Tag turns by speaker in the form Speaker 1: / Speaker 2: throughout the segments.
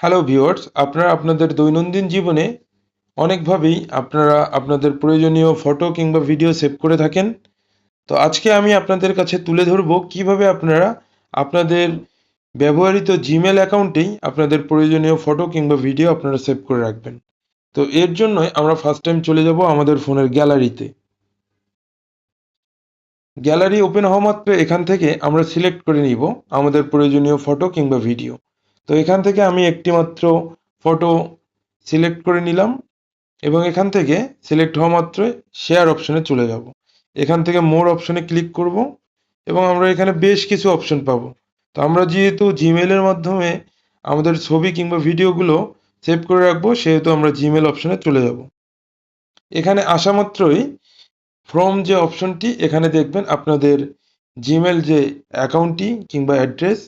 Speaker 1: Hello viewers আপনারা আপনাদের দৈনন্দিন জীবনে অনেকভাবেই আপনারা আপনাদের প্রয়োজনীয় ফটো কিংবা ভিডিও সেভ করে থাকেন। তো আজকে আমি আপনাদের কাছে তুলে ধরবো কীভাবে আপনারা আপনাদের ব্যবহৃত জিমেল অ্যাকাউন্টেই আপনাদের প্রয়োজনীয় ফটো কিংবা ভিডিও আপনারা সেভ করে রাখবেন। তো এর জন্যই আমরা ফার্স্ট টাইম চলে যাব আমাদের ফোনের গ্যালারিতে গ্যালারি ওপেন হওয়া মাত্র এখান থেকে আমরা সিলেক্ট করে নিব আমাদের প্রয়োজনীয় ফটো কিংবা ভিডিও তো এখান থেকে আমি একটি মাত্র ফটো সিলেক্ট করে নিলাম এবং এখান থেকে সিলেক্ট হওয়া মাত্রই শেয়ার অপশনে চলে যাব। এখান থেকে মোর অপশনে ক্লিক করব এবং আমরা এখানে বেশ কিছু অপশন পাবো। তো আমরা যেহেতু জিমেলের মাধ্যমে আমাদের ছবি কিংবা ভিডিওগুলো সেভ করে রাখব, সেহেতু আমরা জিমেল অপশনে চলে যাব। এখানে আসা মাত্রই ফ্রম যে অপশনটি এখানে দেখবেন আপনাদের জিমেল যে অ্যাকাউন্টটি কিংবা অ্যাড্রেস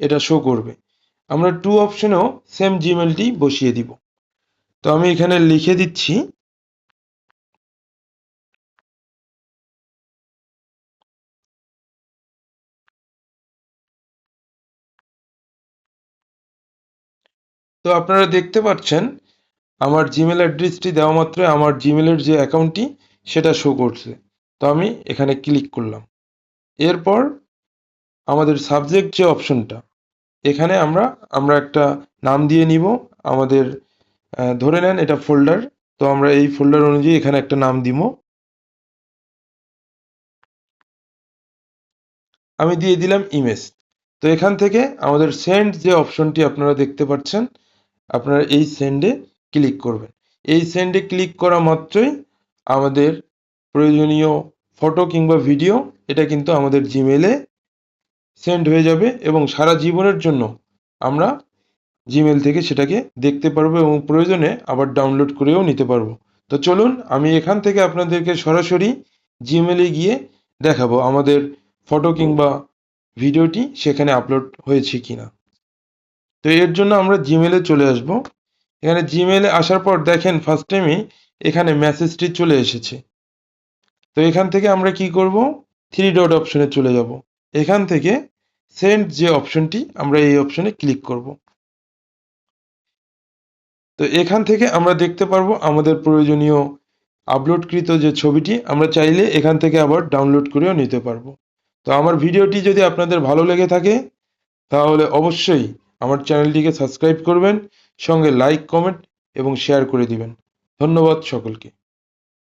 Speaker 1: এটা শো করবে। আমরা টু অপশনেও সেম জিমেলটি বসিয়ে দিব। তো আমি এখানে লিখে দিচ্ছি, তো আপনারা দেখতে পাচ্ছেন, আমার জিমেল অ্যাড্রেসটি দেওয়া মাত্র আমার জিমেলের যে অ্যাকাউন্টটি সেটা শো করছে। তো আমি এখানে ক্লিক করলাম। এরপর আমাদের সাবজেক্ট যে অপশনটা এখানে আমরা আমরা একটা নাম দিয়ে নিব। আমাদের ধরে নেন এটা ফোল্ডার তো আমরা এই ফোল্ডার অনুযায়ী এখানে একটা নাম দিব। আমি দিয়ে দিলাম ইমেজ তো এখান থেকে আমাদের সেন্ড যে অপশনটি আপনারা দেখতে পাচ্ছেন, আপনারা এই সেন্ডে ক্লিক করবেন। এই সেন্ডে ক্লিক করা মাত্রই আমাদের প্রয়োজনীয় ফটো কিংবা ভিডিও এটা কিন্তু আমাদের জিমেলে সেন্ড হয়ে যাবে এবং সারা জীবনের জন্য আমরা জিমেল থেকে সেটাকে দেখতে পারব এবং প্রয়োজনে আবার ডাউনলোড করেও নিতে পারব। তো চলুন, আমি এখান থেকে আপনাদেরকে সরাসরি জিমেলে গিয়ে দেখাবো আমাদের ফটো কিংবা ভিডিওটি সেখানে আপলোড হয়েছে কিনা। তো এর জন্য আমরা জিমেলে চলে আসব। এখানে জিমেলে আসার পর দেখেন ফার্স্ট টাইমে এখানে মেসেজটি চলে এসেছে। তো এখান থেকে আমরা কি করব? থ্রি ডট অপশনে চলে যাব। এখান থেকে সেন্ড যে অপশনটি আমরা এই অপশনে ক্লিক করব। তো এখান থেকে আমরা দেখতে পারব আমাদের প্রয়োজনীয় আপলোডকৃত যে ছবিটি, আমরা চাইলে এখান থেকে আবার ডাউনলোড করেও নিতে পারব। তো আমার ভিডিওটি যদি আপনাদের ভালো লেগে থাকে, তাহলে অবশ্যই আমার চ্যানেলটিকে সাবস্ক্রাইব করবেন, সঙ্গে লাইক কমেন্ট এবং শেয়ার করে দিবেন। ধন্যবাদ সকলকে।